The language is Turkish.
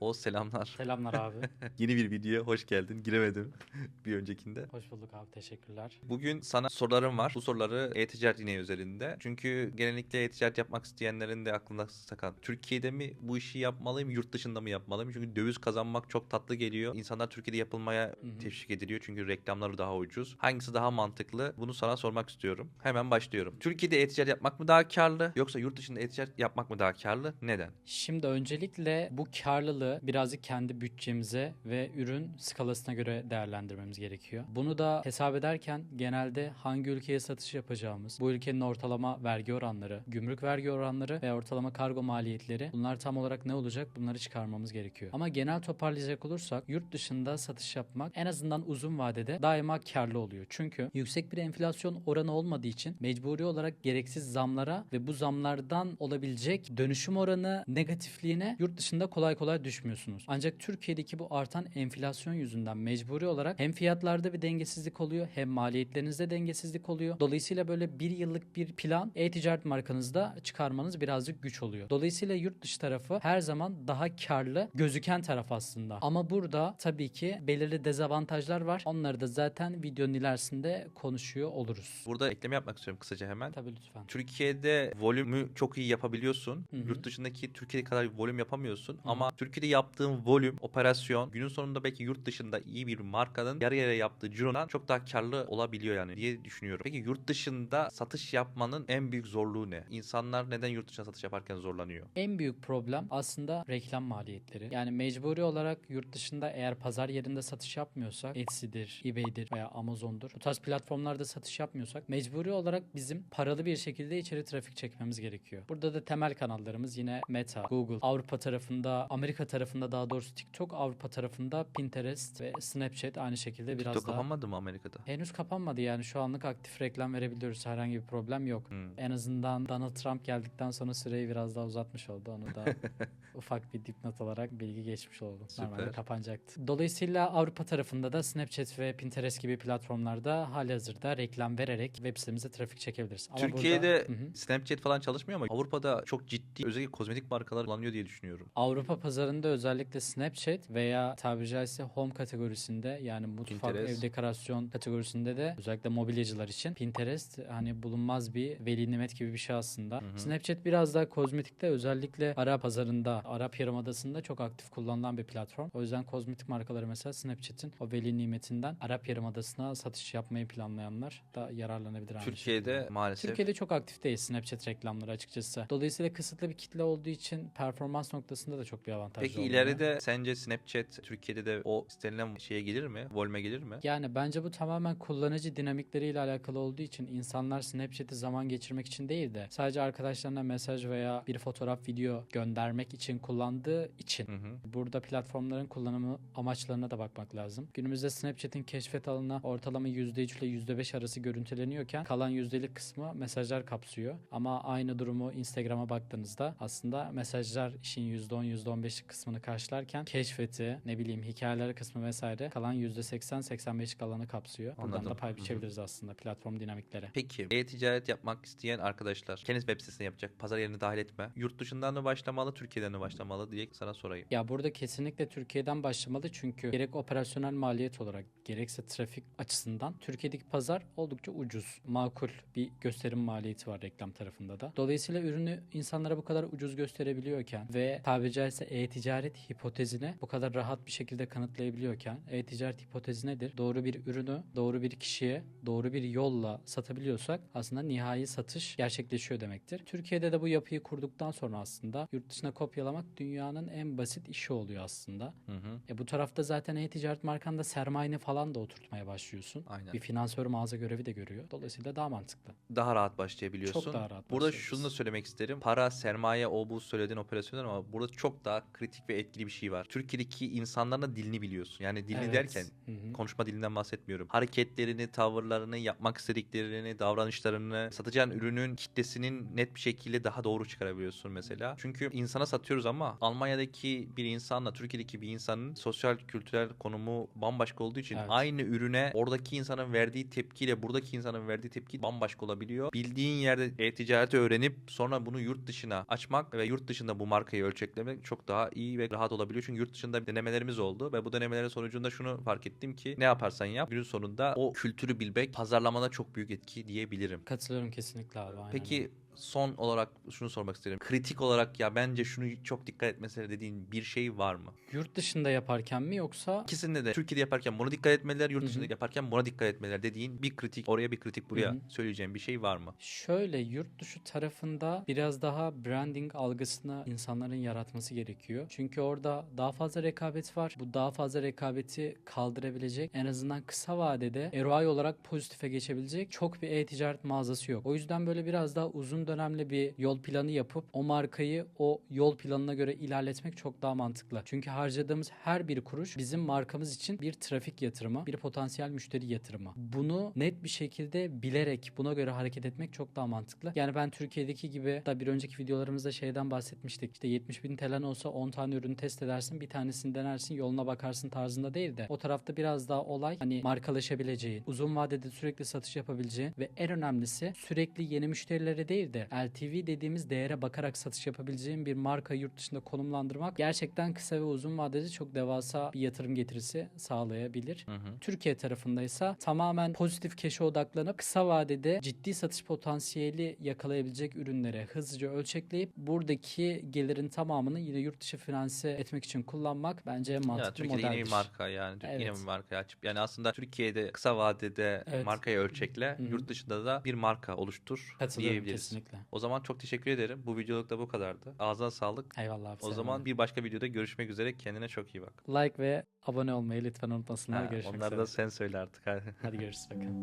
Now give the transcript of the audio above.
O selamlar. Selamlar abi. Yeni bir videoya hoş geldin. Giremedim bir öncekinde. Hoş bulduk abi. Teşekkürler. Bugün sana sorularım var. Bu soruları e-ticaret yine üzerinde. Çünkü genellikle e-ticaret yapmak isteyenlerin de aklında sakan. Türkiye'de mi bu işi yapmalıyım, yurt dışında mı yapmalıyım? Çünkü döviz kazanmak çok tatlı geliyor. İnsanlar Türkiye'de yapılmaya Hı hı. teşvik ediliyor. Çünkü reklamları daha ucuz. Hangisi daha mantıklı? Bunu sana sormak istiyorum. Hemen başlıyorum. Türkiye'de e-ticaret yapmak mı daha karlı? Yoksa yurt dışında e-ticaret yapmak mı daha karlı? Neden? Şimdi öncelikle bu karlılığı birazcık kendi bütçemize ve ürün skalasına göre değerlendirmemiz gerekiyor. Bunu da hesap ederken genelde hangi ülkeye satış yapacağımız, bu ülkenin ortalama vergi oranları, gümrük vergi oranları ve ortalama kargo maliyetleri bunlar tam olarak ne olacak bunları çıkarmamız gerekiyor. Ama genel toparlayacak olursak yurt dışında satış yapmak en azından uzun vadede daima karlı oluyor. Çünkü yüksek bir enflasyon oranı olmadığı için mecburi olarak gereksiz zamlara ve bu zamlardan olabilecek dönüşüm oranı negatifliğine yurt dışında kolay kolay düşmüyorsunuz. Ancak Türkiye'deki bu artan enflasyon yüzünden mecburi olarak hem fiyatlarda bir dengesizlik oluyor hem maliyetlerinizde dengesizlik oluyor. Dolayısıyla böyle bir yıllık bir plan e-ticaret markanızda çıkarmanız birazcık güç oluyor. Dolayısıyla yurt dışı tarafı her zaman daha karlı gözüken taraf aslında. Ama burada tabii ki belirli dezavantajlar var. Onları da zaten videonun ilerisinde konuşuyor oluruz. Burada ekleme yapmak istiyorum kısaca hemen. Tabii lütfen. Türkiye'de volümü çok iyi yapabiliyorsun. Hı hı. Yurt dışındaki Türkiye kadar volüm yapamıyorsun. Ama Türkiye'de yaptığın volüm, operasyon günün sonunda belki yurt dışında iyi bir markanın yarı yarıya yaptığı cirodan çok daha karlı olabiliyor yani diye düşünüyorum. Peki yurt dışında satış yapmanın en büyük zorluğu ne? İnsanlar neden yurt dışına satış yaparken zorlanıyor? En büyük problem aslında reklam maliyetleri. Yani mecburi olarak yurt dışında eğer pazar yerinde satış yapmıyorsak Etsy'dir, eBay'dir veya Amazon'dur. Bu tarz platformlarda satış yapmıyorsak mecburi olarak bizim paralı bir şekilde içeri trafik çekmemiz gerekiyor. Burada da temel kanallarımız yine Meta, Google, Avrupa tarafında, Amerika tarafında daha doğrusu TikTok, Avrupa tarafında Pinterest ve Snapchat aynı şekilde biraz TikTok daha kapanmadı mı Amerika'da? Henüz kapanmadı yani şu anlık aktif reklam verebiliyoruz. Herhangi bir problem yok. Hmm. En azından Donald Trump geldikten sonra süreyi biraz daha uzatmış oldu. Onu da ufak bir dipnot olarak bilgi geçmiş oldu. Normalde kapanacaktı. Dolayısıyla Avrupa tarafında da Snapchat ve Pinterest gibi platformlarda halihazırda reklam vererek web sitemize trafik çekebiliriz. Ama Türkiye'de burada-. Snapchat falan çalışmıyor ama Avrupa'da çok ciddi özellikle kozmetik markalar kullanıyor diye düşünüyorum. Avrupa pazarında özellikle Snapchat veya tabiri caizse home kategorisinde yani mutfak, Pinterest. ev dekorasyon kategorisinde de özellikle mobilyacılar için Pinterest hani bulunmaz bir veli nimet gibi bir şey aslında. Hı hı. Snapchat biraz daha kozmetikte özellikle Arap pazarında, Arap Yarımadası'nda çok aktif kullanılan bir platform. O yüzden kozmetik markaları mesela Snapchat'in o veli nimetinden Arap Yarımadası'na satış yapmayı planlayanlar da yararlanabilir aynı Türkiye'de şekilde. maalesef Türkiye'de çok aktif değil Snapchat reklamları açıkçası. Dolayısıyla kısıtlı bir kitle olduğu için performans noktasında da çok bir avantaj Peki ileride sence Snapchat Türkiye'de de o istenilen şeye gelir mi? Volüme gelir mi? Yani bence bu tamamen kullanıcı dinamikleriyle alakalı olduğu için insanlar Snapchat'i zaman geçirmek için değil de sadece arkadaşlarına mesaj veya bir fotoğraf video göndermek için kullandığı için Hı hı. Burada platformların kullanımı amaçlarına da bakmak lazım. Günümüzde Snapchat'in keşfet alanına ortalama %3 ile %5 arası görüntüleniyorken kalan yüzdelik kısmı mesajlar kapsıyor. Ama aynı durumu Instagram'a baktığınızda aslında mesajlar işin %10 %15'lik kısmını karşılarken keşfeti ne bileyim hikayeler kısmı vesaire kalan %80-85'lik alanı kapsıyor. Buradan Anladım. da pay biçebiliriz aslında platform dinamikleri. Peki e-ticaret yapmak isteyen arkadaşlar kendi web sitesini yapacak. Pazar yerini dahil etme. Yurt dışından mı başlamalı, Türkiye'den mi başlamalı diye sana sorayım. Ya burada kesinlikle Türkiye'den başlamalı çünkü gerek operasyonel maliyet olarak gerekse trafik açısından Türkiye'deki pazar oldukça ucuz, makul bir gösterim maliyeti var reklam tarafında da. Dolayısıyla ürünü insanlara bu kadar ucuz gösterebiliyorken ve tabiri caizse e-ticaret hipotezine bu kadar rahat bir şekilde kanıtlayabiliyorken e-ticaret hipotezi nedir? Doğru bir ürünü doğru bir kişiye doğru bir yolla satabiliyorsak aslında nihai satış gerçekleşiyor demektir. Türkiye'de de bu yapıyı kurduktan sonra aslında yurt dışına kopyalamak dünyanın en basit işi oluyor aslında. Hı hı. E bu tarafta zaten e-ticaret markanda sermayeni falan da oturtmaya başlıyorsun. Aynen. Bir finansör mağaza görevi de görüyor. Dolayısıyla daha mantıklı. Daha rahat başlayabiliyorsun. Çok daha rahat Burada şunu da söylemek isterim. Para, sermaye, o bu söylediğin operasyonlar ama burada çok daha kritik ve etkili bir şey var. Türkiye'deki insanların dilini biliyorsun. Yani dilini Evet. derken Hı hı. konuşma dilinden bahsetmiyorum. Hareketlerini, tavırlarını, yapmak istediklerini, davranışlarını, satacağın ürünün kitlesinin net bir şekilde daha doğru çıkarabiliyorsun mesela. Çünkü insana satıyoruz ama Almanya'daki bir insanla Türkiye'deki bir insanın sosyal kültürel konumu bambaşka olduğu için Evet. aynı ürüne oradaki insanın verdiği tepkiyle buradaki insanın verdiği tepki bambaşka olabiliyor. Bildiğin yerde e-ticareti öğrenip sonra bunu yurt dışına açmak ve yurt dışında bu markayı ölçeklemek çok daha iyi iyi ve rahat olabiliyor. Çünkü yurt dışında denemelerimiz oldu ve bu denemelerin sonucunda şunu fark ettim ki ne yaparsan yap günün sonunda o kültürü bilmek pazarlamada çok büyük etki diyebilirim. Katılıyorum kesinlikle abi. aynen Peki son olarak şunu sormak isterim. Kritik olarak ya bence şunu çok dikkat etmesine dediğin bir şey var mı? yurt dışında yaparken mi yoksa İkisinde de Türkiye'de yaparken buna dikkat etmeliler, yurt dışında yaparken buna dikkat etmeliler dediğin bir kritik, oraya bir kritik, buraya Hı hı. söyleyeceğim bir şey var mı? Şöyle yurt dışı tarafında biraz daha branding algısını insanların yaratması gerekiyor. Çünkü orada daha fazla rekabet var. Bu daha fazla rekabeti kaldırabilecek en azından kısa vadede ROI olarak pozitife geçebilecek çok bir e-ticaret mağazası yok. O yüzden böyle biraz daha uzun dönemli bir yol planı yapıp o markayı o yol planına göre ilerletmek çok daha mantıklı. Çünkü harcadığımız her bir kuruş bizim markamız için bir trafik yatırımı, bir potansiyel müşteri yatırımı. Bunu net bir şekilde bilerek buna göre hareket etmek çok daha mantıklı. Yani ben Türkiye'deki gibi da bir önceki videolarımızda şeyden bahsetmiştik. İşte 70 bin TL'n olsa 10 tane ürünü test edersin, bir tanesini denersin, yoluna bakarsın tarzında değil de o tarafta biraz daha olay hani markalaşabileceği, uzun vadede sürekli satış yapabileceği ve en önemlisi sürekli yeni müşterilere değil de LTV dediğimiz değere bakarak satış yapabileceğin bir marka yurt dışında konumlandırmak gerçekten kısa ve uzun vadede çok devasa bir yatırım getirisi sağlayabilir. Hı hı. Türkiye tarafındaysa tamamen pozitif keşe odaklanıp kısa vadede ciddi satış potansiyeli yakalayabilecek ürünlere hızlıca ölçekleyip buradaki gelirin tamamını yine yurt dışı finanse etmek için kullanmak bence en Ya mantıklı Türkiye'de modeldir. yine bir marka yani Tür- yine Evet. bir marka açıp yani aslında Türkiye'de kısa vadede Evet. markayı ölçekle Hı hı. yurt dışında da bir marka oluştur Katılıyorum diyebiliriz. kesinlikle. O zaman çok teşekkür ederim. Bu videoluk da bu kadardı. Ağzına sağlık. Eyvallah abi. O zaman abi. bir başka videoda görüşmek üzere. Kendine çok iyi bak. like ve abone olmayı lütfen unutmasınlar. Ha, Görüşmek onları üzere. da sen söyle artık. Hadi. Hadi görüşürüz bakalım.